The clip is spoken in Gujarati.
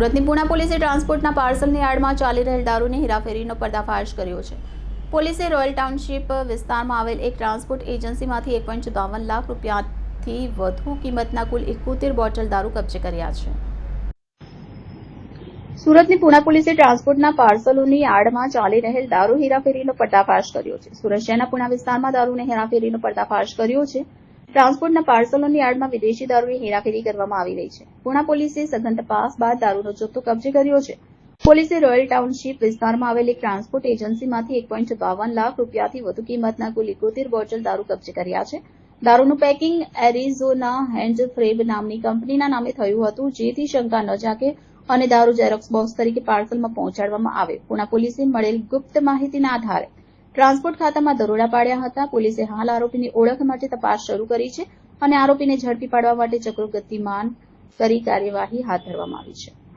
સુરતની પુણા પોલીસે ટ્રાન્સપોર્ટના પાર્સલની આડમાં ચાલી રહેલ દારૂની હેરાફેરીનો પર્દાફાશ કર્યો છે. પોલીસે રોયલ ટાઉનશીપ વિસ્તારમાં આવેલ એક ટ્રાન્સપોર્ટ એજન્સીમાંથી એક લાખ રૂપિયાથી વધુ કિંમતના કુલ એકોતેર બોટલ દારૂ કબજે કર્યા છે. સુરતની પુણા પોલીસે ટ્રાન્સપોર્ટના પાર્સલોની આડમાં ચાલી રહેલ દારૂ હેરાફેરીનો પર્દાફાશ કર્યો છે. સુરત શહેરના પુણા વિસ્તારમાં દારૂની હેરાફેરીનો પર્દાફાશ કર્યો છે. ટ્રાન્સપોર્ટના પાર્સલોની આડમાં વિદેશી દારૂની હેરાફેરી કરવામાં આવી રહી છે. પુણા પોલીસે સઘન તપાસ બાદ દારૂનો જથ્થો કબજે કર્યો છે. પોલીસે રોયલ ટાઉનશીપ વિસ્તારમાં આવેલી ટ્રાન્સપોર્ટ એજન્સીમાંથી એક પોઈન્ટ બાવન લાખ રૂપિયાથી વધુ કિંમતના કુલ એકોતેર બોટલ દારૂ કબજે કર્યા છે. દારૂનું પેકિંગ એરિઝોના હેન્ડ ફ્રેબ નામની કંપનીના નામે થયું હતું, જેથી શંકા ન જાગે અને દારૂ જેરોક્સ બોક્સ તરીકે પાર્સલમાં પહોંચાડવામાં આવે. પુણા પોલીસે મળેલ ગુપ્ત માહિતીના આધારે ટ્રાન્સપોર્ટ ખાતામાં દરોડા પાડ્યા હતા. પોલીસે હાલ આરોપીની ઓળખ માટે તપાસ શરૂ કરી છે અને આરોપીને ઝડપી પાડવા માટે ચક્રો ગતિમાન કરી કાર્યવાહી હાથ ધરવામાં આવી છે.